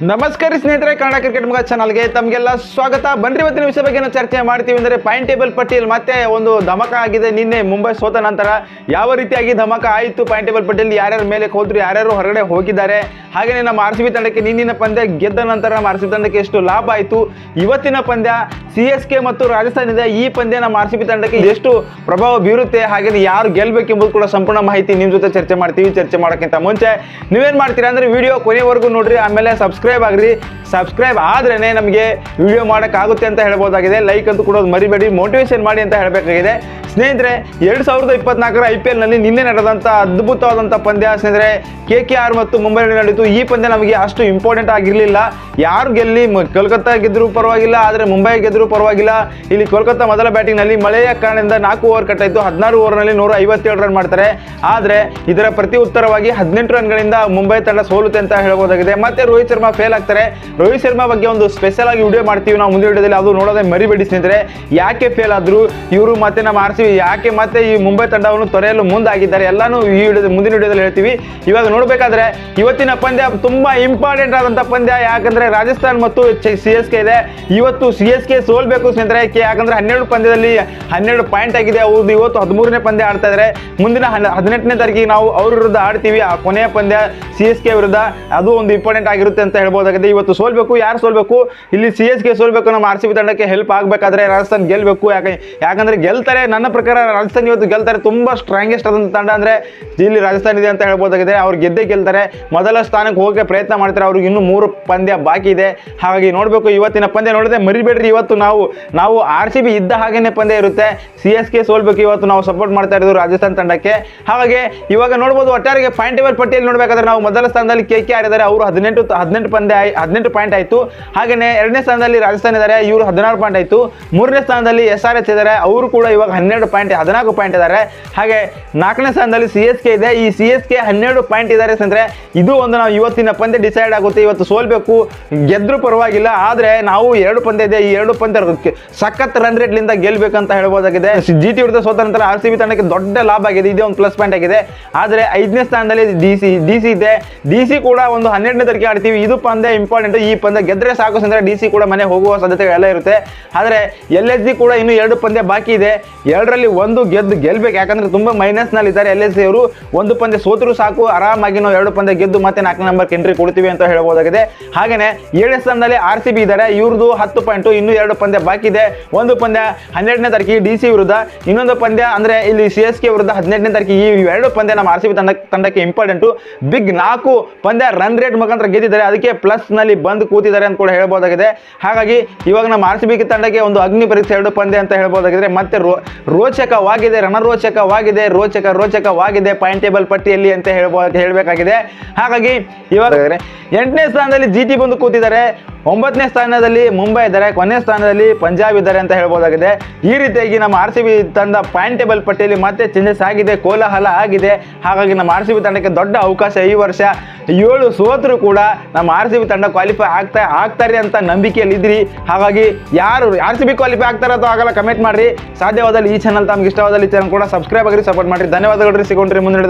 ನಮಸ್ಕಾರ ಸ್ನೇಹಿತರೆ, ಕನ್ನಡ ಕ್ರಿಕೆಟ್ ಮುಗ ಚಾನಲ್ಗೆ ತಮಗೆಲ್ಲ ಸ್ವಾಗತ. ಬನ್ರಿ, ಇವತ್ತಿನ ವಿಷಯ ಬಗ್ಗೆ ನಾವು ಚರ್ಚೆ ಮಾಡ್ತೀವಿ ಅಂದರೆ ಪಾಯಿಂಟ್ ಟೇಬಲ್ ಪಟ್ಟಿಯಲ್ಲಿ ಮತ್ತೆ ಒಂದು ಧಮಕ ಆಗಿದೆ. ನಿನ್ನೆ ಮುಂಬೈ ಸೋತ ನಂತರ ಯಾವ ರೀತಿಯಾಗಿ ಧಮಕ ಆಯಿತು ಪಾಯಿಂಟ್ ಟೇಬಲ್ ಪಟ್ಟಿಯಲ್ಲಿ? ಯಾರ್ಯಾರ ಮೇಲೆ ಹೋದ್ರು, ಯಾರ್ಯಾರು ಹೊರಗಡೆ ಹೋಗಿದ್ದಾರೆ? ಹಾಗೆಯೇ ನಮ್ಮ ಆರ್ ಸಿ ಬಿ ತಂಡಕ್ಕೆ ನಿನ್ನಿನ ಪಂದ್ಯ ಗೆದ್ದ ನಂತರ ನಮ್ಮ ಆರ್ ಸಿ ಬಿ ತಂಡಕ್ಕೆ ಎಷ್ಟು ಲಾಭ ಆಯಿತು? ಇವತ್ತಿನ ಪಂದ್ಯ ಸಿ ಎಸ್ ಕೆ ಮತ್ತು ರಾಜಸ್ಥಾನ ಇದೆ. ಈ ಪಂದ್ಯ ನಮ್ಮ ಆರ್ ಸಿ ಬಿ ತಂಡಕ್ಕೆ ಎಷ್ಟು ಪ್ರಭಾವ ಬೀರುತ್ತೆ? ಹಾಗೆ ಯಾರು ಗೆಲ್ಲಬೇಕೆಂಬುದು ಕೂಡ ಸಂಪೂರ್ಣ ಮಾಹಿತಿ ನಿಮ್ಮ ಜೊತೆ ಚರ್ಚೆ ಮಾಡ್ತೀವಿ. ಚರ್ಚೆ ಮಾಡೋಕ್ಕಿಂತ ಮುಂಚೆ ನೀವೇನು ಮಾಡ್ತೀರಾ ಅಂದರೆ ವಿಡಿಯೋ ಕೊನೆವರೆಗೂ ನೋಡಿರಿ. ಆಮೇಲೆ ಸಬ್ಸ್ಕ್ರೈಬ್ ಆಗ್ರಿ ಸಬ್ಸ್ಕ್ರೈಬ್ ಆದ್ರೇ ನಮಗೆ ವಿಡಿಯೋ ಮಾಡೋಕ್ಕಾಗುತ್ತೆ ಅಂತ ಹೇಳ್ಬೋದಾಗಿದೆ. ಲೈಕ್ ಅಂತೂ ಕೊಡೋದು ಮರಿಬೇಡಿ ಮೋಟಿವೇಶನ್ ಮಾಡಿ ಅಂತ ಹೇಳಬೇಕಾಗಿದೆ. ಸ್ನೇಹಿತರೆ, ಎರಡು ಸಾವಿರದ ಇಪ್ಪತ್ನಾಲ್ಕರ ಐ ಪಿ ಎಲ್ನಲ್ಲಿ ನಿನ್ನೆ ನಡೆದಂಥ ಅದ್ಭುತವಾದಂಥ ಪಂದ್ಯ. ಸ್ನೇಹಿತರೆ ಕೆ ಕೆ ಆರ್ ಮತ್ತು ಮುಂಬೈನಲ್ಲಿ ನಡೆಯಿತು. ಈ ಪಂದ್ಯ ನಮಗೆ ಅಷ್ಟು ಇಂಪಾರ್ಟೆಂಟ್ ಆಗಿರಲಿಲ್ಲ. ಯಾರು ಗೆಲ್ಲಿ ಕೋಲ್ಕತ್ತಾ ಗೆದ್ದರೂ ಪರವಾಗಿಲ್ಲ, ಆದರೆ ಮುಂಬೈ ಗೆದ್ದರೂ ಪರವಾಗಿಲ್ಲ. ಇಲ್ಲಿ ಕೋಲ್ಕತ್ತಾ ಮೊದಲ ಬ್ಯಾಟಿಂಗ್ನಲ್ಲಿ ಮಳೆಯ ಕಾರಣದಿಂದ ನಾಲ್ಕು ಓವರ್ ಕಟ್ಟಾಯಿತು ಹದಿನಾರು ಓವರ್ನಲ್ಲಿ ನೂರ ಐವತ್ತೇಳು ರನ್ ಮಾಡ್ತಾರೆ. ಆದರೆ, ಇದರ ಪ್ರತಿ ಉತ್ತರವಾಗಿ ಹದಿನೆಂಟು ರನ್ಗಳಿಂದ ಮುಂಬೈ ತಂಡ ಸೋಲುತ್ತೆ ಅಂತ ಹೇಳ್ಬೋದಾಗಿದೆ. ಮತ್ತೆ ರೋಹಿತ್ ಶರ್ಮಾ ಫೇಲ್ ಆಗ್ತಾರೆ. ರೋಹಿತ್ ಶರ್ಮಾ ಬಗ್ಗೆ ಒಂದು ಸ್ಪೆಷಲ್ ಆಗಿ ವಿಡಿಯೋ ಮಾಡ್ತೀವಿ ನಾವು ಮುಂದಿನ ವಿಡಿಯೋದಲ್ಲಿ. ಅದು ನೋಡೋದೇ ಮರಿಬೇಡಿ ಸ್ನೇಹಿತರೆ. ಯಾಕೆ ಫೇಲ್ ಆದ್ರು, ಇವರು ಮತ್ತೆ ನಮ್ಮ ಆರ್ ಸಿ ಯಾಕೆ ಮತ್ತೆ ಈ ಮುಂಬೈ ತಂಡವನ್ನು ತೊರೆಯಲು ಮುಂದಾಗಿದ್ದಾರೆ, ಎಲ್ಲಾನು ಈ ವಿಡಿಯೋದ ಮುಂದಿನ ವಿಡಿಯೋದಲ್ಲಿ ಹೇಳ್ತೀವಿ. ಇವಾಗ ನೋಡಬೇಕಾದ್ರೆ, ಇವತ್ತಿನ ಪಂದ್ಯ ತುಂಬಾ ಇಂಪಾರ್ಟೆಂಟ್ ಆದಂಥ ಪಂದ್ಯ, ಯಾಕಂದ್ರೆ ರಾಜಸ್ಥಾನ್ ಮತ್ತು ಸಿ ಎಸ್ ಕೆ ಇದೆ. ಇವತ್ತು ಸಿ ಎಸ್ ಕೆ ಸೋಲ್ಬೇಕು ಸ್ನೇಹಿತರೆ. ಯಾಕಂದ್ರೆ ಹನ್ನೆರಡು ಪಂದ್ಯದಲ್ಲಿ ಹನ್ನೆರಡು ಪಾಯಿಂಟ್ ಆಗಿದೆ. ಅವ್ರದ್ದು ಇವತ್ತು ಹದಿಮೂರನೇ ಪಂದ್ಯ ಆಡ್ತಾ ಇದ್ದಾರೆ ಮುಂದಿನ ಹದಿನೆಂಟನೇ ತಾರೀಕಿಗೆ ನಾವು ಅವ್ರ ವಿರುದ್ಧ ಆಡ್ತೀವಿ. ಆ ಕೊನೆಯ ಪಂದ್ಯ ಸಿ ಎಸ್ ಕೆ ವಿರುದ್ಧ. ಅದು ಒಂದು ಇಂಪಾರ್ಟೆಂಟ್ ಆಗಿರುತ್ತೆ ಅಂತ ಹೇಳ್ಬೋದಾಗಿದೆ. ಇವತ್ತು ಸೋಲ್ಬೇಕು, ಯಾರು ಸೋಲ್ಬೇಕು? ಇಲ್ಲಿ ಸಿ ಎಸ್ ಕೆ ಸೋಲ್ಬೇಕು ನಮ್ಮ ಆರ್ ಸಿ ಬಿ ತಂಡಕ್ಕೆ ಹೆಲ್ಪ್ ಆಗಬೇಕಾದ್ರೆ ರಾಜಸ್ಥಾನ್ ಗೆಲ್ಲಬೇಕು ಯಾಕೆ ಯಾಕಂದ್ರೆ ಗೆಲ್ತಾರೆ, ನನ್ನ ಪ್ರಕಾರ ರಾಜಸ್ಥಾನ್ ಇವತ್ತು ಗೆಲ್ತಾರೆ ತುಂಬ ಸ್ಟ್ರಾಂಗೆಸ್ಟ್ ಆದಂಥ ತಂಡ ಅಂದರೆ ಇಲ್ಲಿ ರಾಜಸ್ಥಾನ್ ಇದೆ ಅಂತ ಹೇಳ್ಬೋದಾಗಿದೆ. ಅವ್ರು ಗೆದ್ದೇ ಗೆಲ್ತಾರೆ. ಮೊದಲ ಸ್ಥಾನಕ್ಕೆ ಹೋಗಕ್ಕೆ ಪ್ರಯತ್ನ ಮಾಡ್ತಾರೆ. ಅವ್ರಿಗೆ ಇನ್ನೂ ಮೂರು ಪಂದ್ಯ ಬಾಕಿ ಇದೆ. ಹಾಗಾಗಿ ನೋಡಬೇಕು, ಇವತ್ತಿನ ಪಂದ್ಯ ನೋಡಿದ್ರೆ ಮರಿಬೇಡ್ರಿ. ಇವತ್ತು ನಾವು ನಾವು ಆರ್ ಸಿ ಬಿ ಇದ್ದ ಹಾಗೇನೆ ಪಂದ್ಯ ಇರುತ್ತೆ. ಸಿ ಎಸ್ ಕೆ ಸೋಲ್ಬೇಕು, ಇವತ್ತು ನಾವು ಸಪೋರ್ಟ್ ಮಾಡ್ತಾ ಇರೋದು ರಾಜಸ್ಥಾನ್ ತಂಡಕ್ಕೆ. ಹಾಗಾಗಿ ಇವಾಗ ನೋಡ್ಬೋದು, ಒಟ್ಟಾರೆಗೆ ಪಾಯಿಂಟ್ ಟೇಬಲ್ ಪಟ್ಟಿಯಲ್ಲಿ ನೋಡಬೇಕಾದ್ರೆ ನಾವು ಮೊದಲ ಸ್ಥಾನದಲ್ಲಿ ಕೆ ಕೆ ಆರ್ ಇದ್ದಾರೆ. ಅವರು ಹದಿನೆಂಟು ಹದಿನೆಂಟು ಪಂದ್ಯ ಹದಿನೆಂಟು ಪಾಯಿಂಟ್ ಆಯಿತು. ಹಾಗೆಯೇ ಎರಡನೇ ಸ್ಥಾನದಲ್ಲಿ ರಾಜಸ್ಥಾನ ಇದ್ದಾರೆ, ಇವರು ಹದಿನಾರು ಪಾಯಿಂಟ್ ಆಯಿತು. ಮೂರನೇ ಸ್ಥಾನದಲ್ಲಿ ಎಸ್ ಆರ್ ಎಚ್ ಇದ್ದಾರೆ, ಅವರು ಕೂಡ ಇವಾಗ ಹನ್ನೆರಡು ಪಾಯಿಂಟ್, ಹದಿನಾಲ್ಕು ಪಾಯಿಂಟ್ ಇದ್ದಾರೆ. ಹಾಗೆ ನಾಲ್ಕನೇ ಸ್ಥಾನದಲ್ಲಿ ಸಿ ಎಸ್ ಕೆ ಇದೆ. ಈ ಸಿ ಎಸ್ ಕೆ ಹನ್ನೆರಡು ಪಾಯಿಂಟ್ ಇದ್ದಾರೆ ಅಂದರೆ ಇದು ಒಂದು ನಾವು ಇವತ್ತಿನ ಪಂದ್ಯ ಡಿಸೈಡ್ ಆಗುತ್ತೆ. ಇವತ್ತು ಸೋಲ್ಬೇಕು. ಗೆದ್ರೂ ಪರವಾಗಿಲ್ಲ. ಆದರೆ ನಾವು ಎರಡು ಪಂದ್ಯ ಇದೆ. ಈ ಎರಡು ಪಂದ್ಯ ಸಖತ್ ರನ್ ರೇಟ್ಲಿಂದ ಗೆಲ್ಬೇಕಂತ ಹೇಳ್ಬೋದಾಗಿದೆ. ಜಿ ಟಿ ವಿರುದ್ಧ ಸೋತ ನಂತರ ಆರ್ ಸಿ ಬಿ ತಂಡಕ್ಕೆ ದೊಡ್ಡ ಲಾಭ ಆಗಿದೆ. ಇದೇ ಒಂದು ಪ್ಲಸ್ ಪಾಯಿಂಟ್ ಆಗಿದೆ. ಆದರೆ ಐದನೇ ಸ್ಥಾನದಲ್ಲಿ ಡಿ ಸಿ ಡಿ ಸಿ ಇದೆ. ಡಿ ಸಿ ಕೂಡ ಒಂದು ಹನ್ನೆರಡನೇ ತಾರೀಕು ಆಡ್ತೀವಿ. ಇದು ಪಂದ್ಯ ಇಂಪಾರ್ಟೆಂಟ್ ಈ ಪಂದ್ಯ ಗೆದ್ರೆ ಸಾಕು ಸಂದ್ರೆ ಡಿ ಸಿ ಕೂಡ ಮನೆ ಹೋಗುವ ಸಾಧ್ಯತೆಗಳೆಲ್ಲ ಇರುತ್ತೆ. ಆದರೆ ಎಲ್ ಎಸ್ ಜಿ ಕೂಡ ಇನ್ನು ಎರಡು ಪಂದ್ಯ ಬಾಕಿ ಇದೆ. ಎರಡರಲ್ಲಿ ಒಂದು ಗೆದ್ದು ಗೆಲ್ಬೇಕು. ಯಾಕಂದ್ರೆ ತುಂಬ ಮೈನಸ್ನಲ್ಲಿ ಇದ್ದಾರೆ ಎಲ್ ಎಸ್ ಅವರು. ಒಂದು ಪಂದ್ಯ ಸೋತರು ಸಾಕು. ಆರಾಮಾಗಿ ನಾವು ಎರಡು ಪಂದ್ಯ ಗೆದ್ದು ಮತ್ತೆ ನಾಲ್ಕು ನಂಬರ್ ಎಂಟ್ರಿ ಕೊಡ್ತೀವಿ ಅಂತ ಹೇಳ್ಬೋದಾಗಿದೆ ಹಾಗೆಯೇ ಏಳನೇ ಸ್ಥಾನದಲ್ಲಿ ಆರ್ ಸಿ ಬಿ ಇದ್ದಾರೆ. ಇವ್ರದ್ದು ಹತ್ತು ಪಾಯಿಂಟು ಇನ್ನೂ ಎರಡು ಪಂದ್ಯ ಬಾಕಿ ಇದೆ. ಒಂದು ಪಂದ್ಯ ಹನ್ನೆರಡನೇ ತಾರೀಕಿಗೆ ಡಿ ಸಿ ವಿರುದ್ಧ. ಇನ್ನೊಂದು ಪಂದ್ಯ ಅಂದ್ರೆ ಇಲ್ಲಿ ಸಿ ಎಸ್ ಕೆ ವಿರುದ್ಧ ಹದಿನೆಂಟನೇ ತಾರೀಕಿಗೆ ಈ ಎರಡು ಪಂದ್ಯ ನಮ್ಮ ಆರ್ ಸಿ ಬಿ ತಂಡ ತಂಡಕ್ಕೆ ಇಂಪಾರ್ಟೆಂಟು ಬಿಗ್ ನಾಲ್ಕು ಪಂದ್ಯ ರನ್ ರೇಟ್ ಮುಖಾಂತರ ಗೆದ್ದಿದ್ದಾರೆ. ಅದಕ್ಕೆ ಪ್ಲಸ್ನಲ್ಲಿ ಬಂದು ಕೂತಿದ್ದಾರೆ ಅಂತ ಕೂಡ ಹೇಳ್ಬೋದಾಗಿದೆ. ಹಾಗಾಗಿ ಇವಾಗ ನಮ್ಮ ಆರ್ ಸಿ ಬಿ ತಂಡಕ್ಕೆ ಒಂದು ಅಗ್ನಿ ಪರೀಕ್ಷೆ ಎರಡು ಪಂದ್ಯ ಅಂತ ಹೇಳ್ಬೋದಾಗಿದೆ ಮತ್ತೆ ರೋಚಕವಾಗಿದೆ, ರಣರೋಚಕವಾಗಿದೆ, ರೋಚಕ, ರೋಚಕವಾಗಿದೆ ಪಾಯಿಂಟ್ ಟೇಬಲ್ ಪಟ್ಟಿಯಲ್ಲಿ ಅಂತ ಹೇಳ್ಬೋ, ಹೇಳಬೇಕಾಗಿದೆ. ಹಾಗಾಗಿ ಇವಾಗ ಎಂಟನೇ ಸ್ಥಾನದಲ್ಲಿ ಜಿ ಟಿ ಬಂದು ಕೂತಿದ್ದಾರೆ. ಒಂಬತ್ತನೇ ಸ್ಥಾನದಲ್ಲಿ ಮುಂಬೈ ಇದ್ದಾರೆ. ಕೊನೆಯ ಸ್ಥಾನದಲ್ಲಿ ಪಂಜಾಬ್ ಇದ್ದಾರೆ ಅಂತ ಹೇಳ್ಬೋದಾಗಿದೆ. ಈ ರೀತಿಯಾಗಿ ನಮ್ಮ ಆರ್ ಸಿ ತಂಡ ಪಾಯಿಂಟ್ ಟೇಬಲ್ ಪಟ್ಟಿಯಲ್ಲಿ ಮತ್ತೆ ಚೇಂಜಸ್ ಆಗಿದೆ, ಕೋಲಾಹಲ ಆಗಿದೆ. ಹಾಗಾಗಿ ನಮ್ಮ ಆರ್ ಸಿ ತಂಡಕ್ಕೆ ದೊಡ್ಡ ಅವಕಾಶ ಈ ವರ್ಷ. ಏಳು ಸೋತರು ಕೂಡ ನಮ್ಮ ಆರ್ ಸಿ ಬಿ ತಂಡ ಕ್ವಾಲಿಫೈ ಆಗ್ತಾ, ಆಗ್ತಾರೆ ಅಂತ ನಂಬಿಕೆಯಲ್ಲಿ ಇದ್ರಿ ಹಾಗಾಗಿ ಯಾರು, ಆರ್ ಸಿ ಬಿ ಕ್ವಾಲಿಫೈ ಆಗ್ತಾರೋ ಅಥವಾ ಆಗಲ್ಲ ಕಮೆಂಟ್ ಮಾಡ್ರಿ. ಸಾಧ್ಯವಾದಲ್ಲಿ ಈ ಚಾನಲ್ ತಮ್ಗೆ ಇಷ್ಟವಾದಲ್ಲಿ ಚಾನಲ್ ಕೂಡ ಸಬ್ಸ್ಕ್ರೈಬ್ ಆಗಿರಿ ಸಪೋರ್ಟ್ ಮಾಡಿರಿ. ಧನ್ಯವಾದಗಳು ಸಿಗೋಣ್ರಿ ಮುಂದಿನ